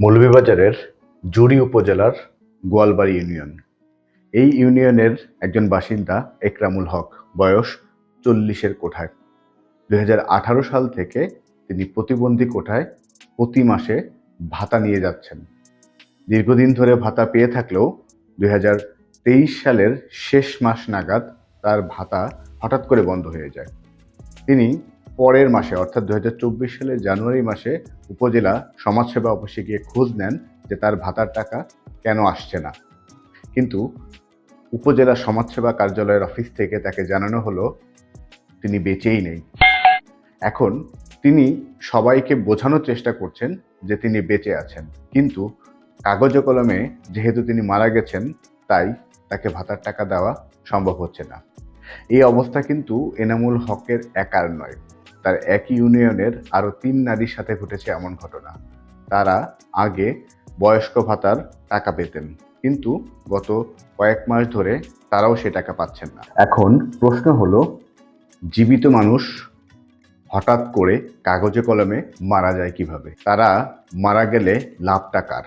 মৌলভীবাজারের জুড়ি উপজেলার গোয়ালবাড়ি ইউনিয়ন। এই ইউনিয়নের একজন বাসিন্দা একরামুল হক, বয়স চল্লিশের কোঠায়। দুই হাজার আঠারো সাল থেকে তিনি প্রতিবন্ধী কোঠায় প্রতি মাসে ভাতা নিয়ে যাচ্ছেন। দীর্ঘদিন ধরে ভাতা পেয়ে থাকলেও দুই হাজার তেইশ সালের শেষ মাস নাগাদ তার ভাতা হঠাৎ করে বন্ধ হয়ে যায়। তিনি পরের মাসে, অর্থাৎ দু হাজার চব্বিশ সালের জানুয়ারি মাসে উপজেলা সমাজসেবা অফিসে গিয়ে খোঁজ নেন যে তার ভাতার টাকা কেন আসছে না। কিন্তু উপজেলা সমাজসেবা কার্যালয়ের অফিস থেকে তাকে জানানো হলো, তিনি বেঁচেই নেই। এখন তিনি সবাইকে বোঝানোর চেষ্টা করছেন যে তিনি বেঁচে আছেন। কিন্তু কাগজে কলমে যেহেতু তিনি মারা গেছেন, তাই তাকে ভাতার টাকা দেওয়া সম্ভব হচ্ছে না। এই অবস্থা কিন্তু এনামুল হকের একার নয়। তার একই ইউনিয়নের আরও তিন নারীর সাথে ঘটেছে এমন ঘটনা। তারা আগে বয়স্ক ভাতার টাকা পেতেন, কিন্তু গত কয়েক মাস ধরে তারাও সে টাকা পাচ্ছেন না। এখন প্রশ্ন হলো, জীবিত মানুষ হঠাৎ করে কাগজে কলমে মারা যায় কীভাবে? তারা মারা গেলে লাভটা কার?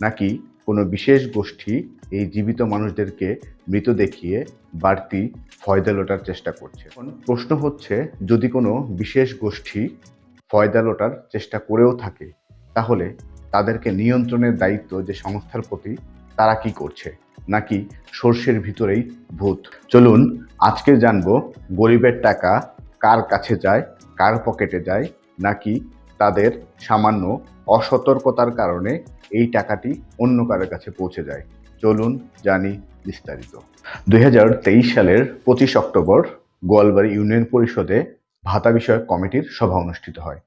নাকি কোনো বিশেষ গোষ্ঠী এই জীবিত মানুষদেরকে মৃত দেখিয়ে বাড়তি ফয়দা লোটার চেষ্টা করছে। প্রশ্ন হচ্ছে, যদি কোনো বিশেষ গোষ্ঠী ফয়দা লোটার চেষ্টা করেও থাকে, তাহলে তাদেরকে নিয়ন্ত্রণের দায়িত্ব যে সংস্থার প্রতি তারা কি করছে? নাকি সর্ষের ভিতরেই ভূত? চলুন, আজকে জানব গরিবের টাকা কার কাছে যায়, কার পকেটে যায়, নাকি তাদের সামান্য অসতর্কতার কারণে এই টাকাটি অন্য কারোর কাছে পৌঁছে যায়। চলুন জানি বিস্তারিত। দুই হাজার তেইশ সালের পঁচিশ অক্টোবর গোয়ালবাড়ি ইউনিয়ন পরিষদে ভাতা বিষয়ক কমিটির সভা অনুষ্ঠিত হয়।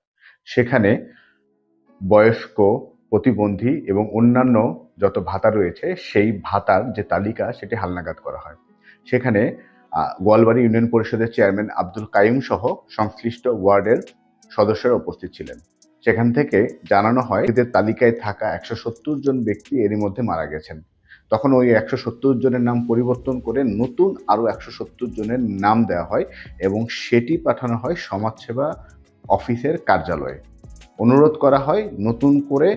সেখানে বয়স্ক, প্রতিবন্ধী এবং অন্যান্য যত ভাতা রয়েছে, সেই ভাতার যে তালিকা, সেটি হালনাগাদ করা হয়। সেখানে গোয়ালবাড়ি ইউনিয়ন পরিষদের চেয়ারম্যান আব্দুল কাইম সহ সংশ্লিষ্ট ওয়ার্ডের সদস্যরা উপস্থিত ছিলেন। সেখান থেকে জানানো হয়, এদের তালিকায় থাকা একশো সত্তর জন ব্যক্তি এরই মধ্যে মারা গেছেন। তখন ওই একশো সত্তর জনের নাম পরিবর্তন করে নতুন আরও একশো সত্তর জনের নাম দেওয়া হয় এবং সেটি পাঠানো হয় সমাজসেবা অফিসের কার্যালয়ে। অনুরোধ করা হয় নতুন করে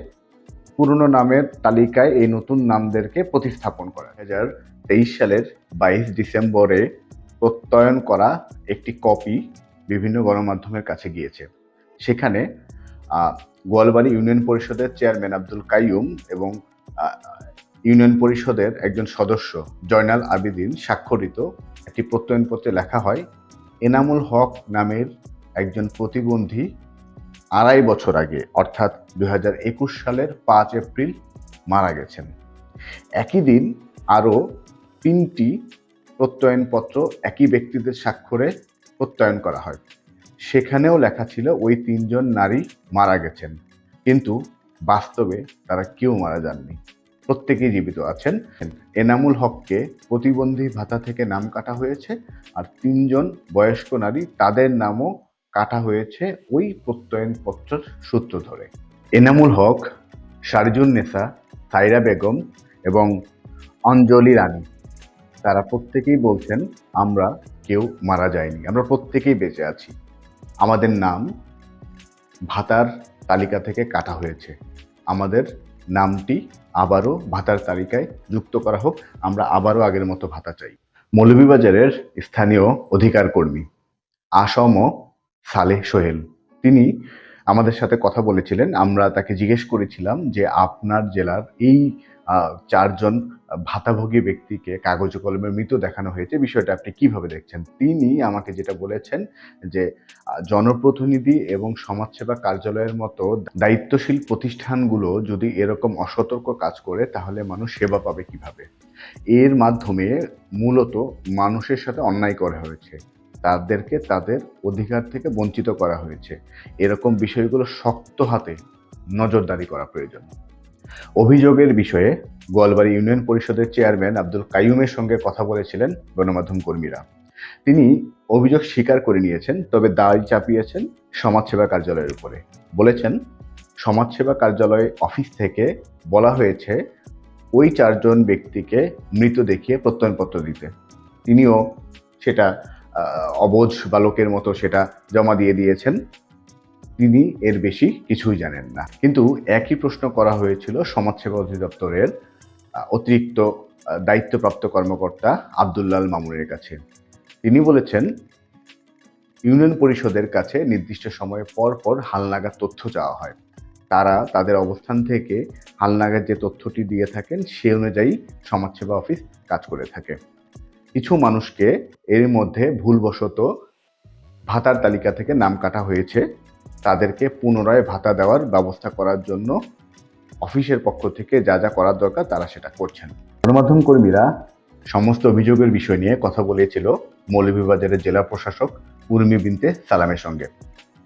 পুরনো নামের তালিকায় এই নতুন নামদেরকে প্রতিস্থাপন করা। হাজার তেইশ সালের বাইশ ডিসেম্বরে প্রত্যয়ন করা একটি কপি বিভিন্ন গণমাধ্যমের কাছে গিয়েছে। সেখানে গোয়ালবাড়ি ইউনিয়ন পরিষদের চেয়ারম্যান আব্দুল কাইয়ুম এবং ইউনিয়ন পরিষদের একজন সদস্য, জয়নাল আবিদিন, স্বাক্ষরিত একটি প্রত্যয়নপত্রে লেখা হয়, এনামুল হক নামের একজন প্রতিবন্ধী আড়াই বছর আগে, অর্থাৎ দু হাজার একুশ সালের পাঁচ এপ্রিল, মারা গেছেন। একই দিন আরও তিনটি প্রত্যয়নপত্র একই ব্যক্তিদের স্বাক্ষরে প্রত্যয়ন করা হয়। সেখানেও লেখা ছিল, ওই তিনজন নারী মারা গেছেন, কিন্তু বাস্তবে তারা কেউ মারা যাননি। প্রত্যেকেই জীবিত আছেন। এনামুল হককে প্রতিবন্ধী ভাতা থেকে নাম কাটা হয়েছে আর তিনজন বয়স্ক নারী তাদের নামও কাটা হয়েছে ওই প্রত্যয়নপত্রের সূত্র ধরে। এনামুল হক, শারজুন নেসা, সাইরা বেগম এবং অঞ্জলি রানী, তারা প্রত্যেকেই বলছেন, আমরা কেউ মারা যায়নি আমরা প্রত্যেকেই বেঁচে আছি। আমাদের নাম ভাতার তালিকা থেকে কাটা হয়েছে। আমাদের নামটি আবারও ভাতার তালিকায় যুক্ত করা হোক, আমরা আবারও আগের মতো ভাতা চাই। মৌলভীবাজারের স্থানীয় অধিকার কর্মী আসম সালেহ সোহেল। তিনি আমাদের সাথে কথা বলেছিলেন। আমরা তাকে জিজ্ঞেস করেছিলাম যে, আপনার জেলার এই চারজন ভাতাভোগী ব্যক্তিকে কাগজ কলমে মৃত দেখানো হয়েছে, বিষয়টা আপনি কীভাবে দেখছেন? তিনি আমাকে যেটা বলেছেন যে জনপ্রতিনিধি এবং সমাজসেবা কার্যালয়ের মতো দায়িত্বশীল প্রতিষ্ঠানগুলো যদি এরকম অসতর্ক কাজ করে, তাহলে মানুষ সেবা পাবে কীভাবে? এর মাধ্যমে মূলত মানুষের সাথে অন্যায় করা হয়েছে। তাদেরকে তাদের অধিকার থেকে বঞ্চিত করা হয়েছে। এরকম বিষয়গুলো শক্ত হাতে নজরদারি করা প্রয়োজন। অভিযোগের বিষয়ে গোয়ালবাড়ি ইউনিয়ন পরিষদের চেয়ারম্যান আব্দুল কাইয়ুমের সঙ্গে কথা বলেছিলেন গণমাধ্যম কর্মীরা। তিনি অভিযোগ স্বীকার করে নিয়েছেন, তবে দায় চাপিয়েছেন সমাজসেবা কার্যালয়ের উপরে। বলেছেন, সমাজসেবা কার্যালয় অফিস থেকে বলা হয়েছে, ওই চারজন ব্যক্তিকে মৃত দেখিয়ে প্রত্যয়নপত্র দিতে। তিনিও সেটা অবুঝ বালকের মতো সেটা জমা দিয়ে দিয়েছেন। তিনি এর বেশি কিছুই জানেন না। কিন্তু একই প্রশ্ন করা হয়েছিল সমাজসেবা অধিদপ্তরের অতিরিক্ত দায়িত্বপ্রাপ্ত কর্মকর্তা আবদুল্লাল মামুনের কাছে। তিনি বলেছেন, ইউনিয়ন পরিষদের কাছে নির্দিষ্ট সময়ে পর পর হালনাগাদ তথ্য চাওয়া হয়। তারা তাদের অবস্থান থেকে হালনাগাদ যে তথ্যটি দিয়ে থাকেন, সে অনুযায়ী সমাজসেবা অফিস কাজ করে থাকে। কিছু মানুষকে এর মধ্যে ভুলবশত ভাতার তালিকা থেকে নাম কাটা হয়েছে। তাদেরকে পুনরায় ভাতা দেওয়ার ব্যবস্থা করার জন্য অফিসের পক্ষ থেকে যা যা করার দরকার তারা সেটা করছেন। গণমাধ্যম কর্মীরা সমস্ত অভিযোগের বিষয় নিয়ে কথা বলেছিল মৌলভীবাজারের জেলা প্রশাসক উর্মি বিনতে সালামের সঙ্গে।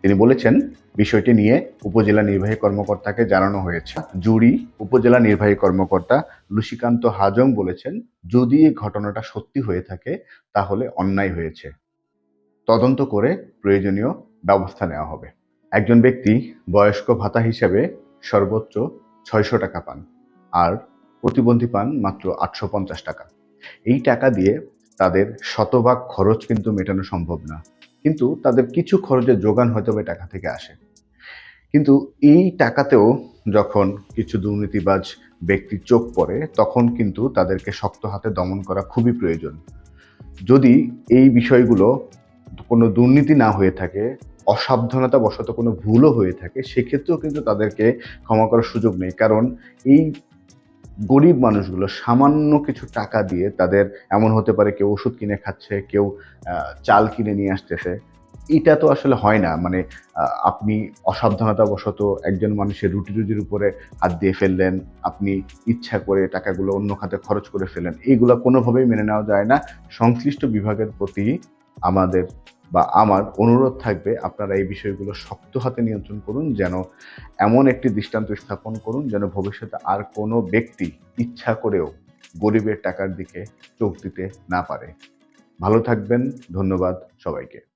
তিনি বলেছেন, বিষয়টি নিয়ে উপজেলা নির্বাহী কর্মকর্তাকে জানানো হয়েছে। জুরি উপজেলা নির্বাহী কর্মকর্তা লুসিকান্ত হাজং বলেছেন, যদি এই ঘটনাটা সত্যি হয়ে থাকে, তাহলে অন্যায় হয়েছে। তদন্ত করে প্রয়োজনীয় ব্যবস্থা নেওয়া হবে। একজন ব্যক্তি বয়স্ক ভাতা হিসেবে সর্বোচ্চ ছয়শো টাকা পান, আর প্রতিবন্ধী পান মাত্র আটশো পঞ্চাশ টাকা। এই টাকা দিয়ে তাদের শতভাগ খরচ কিন্তু মেটানো সম্ভব না। কিন্তু তাদের কিছু খরচের যোগান হয়তো বা টাকা থেকে আসে। কিন্তু এই টাকাতেও যখন কিছু দুর্নীতিবাজ ব্যক্তির চোখ পড়ে, তখন কিন্তু তাদেরকে শক্ত হাতে দমন করা খুবই প্রয়োজন। যদি এই বিষয়গুলো কোনো দুর্নীতি না হয়ে থাকে অসাবধানতা বশত কোনো ভুলও হয়ে থাকে, সেক্ষেত্রেও কিন্তু তাদেরকে ক্ষমা করার সুযোগ নেই। কারণ এই গরিব মানুষগুলো সামান্য কিছু টাকা দিয়ে তাদের, এমন হতে পারে কেউ ওষুধ কিনে খাচ্ছে, কেউ চাল কিনে নিয়ে আসতেছে, এটা তো আসলে হয় না। মানে আপনি অসাবধানতাবশত একজন মানুষের রুটি রুজির উপরে হাত দিয়ে ফেললেন, আপনি ইচ্ছা করে টাকাগুলো অন্য খাতে খরচ করে ফেললেন এইগুলো কোনোভাবেই মেনে নেওয়া যায় না। সংশ্লিষ্ট বিভাগের প্রতি আমাদের বা আমার অনুরোধ থাকবে আপনারা এই বিষয়গুলো শক্ত হাতে নিয়ন্ত্রণ করুন, যেন এমন একটি দৃষ্টান্ত স্থাপন করুন, যেন ভবিষ্যতে আর কোনো ব্যক্তি ইচ্ছা করেও গরিবের টাকার দিকে চোখ দিতে না পারে। ভালো থাকবেন, ধন্যবাদ সবাইকে।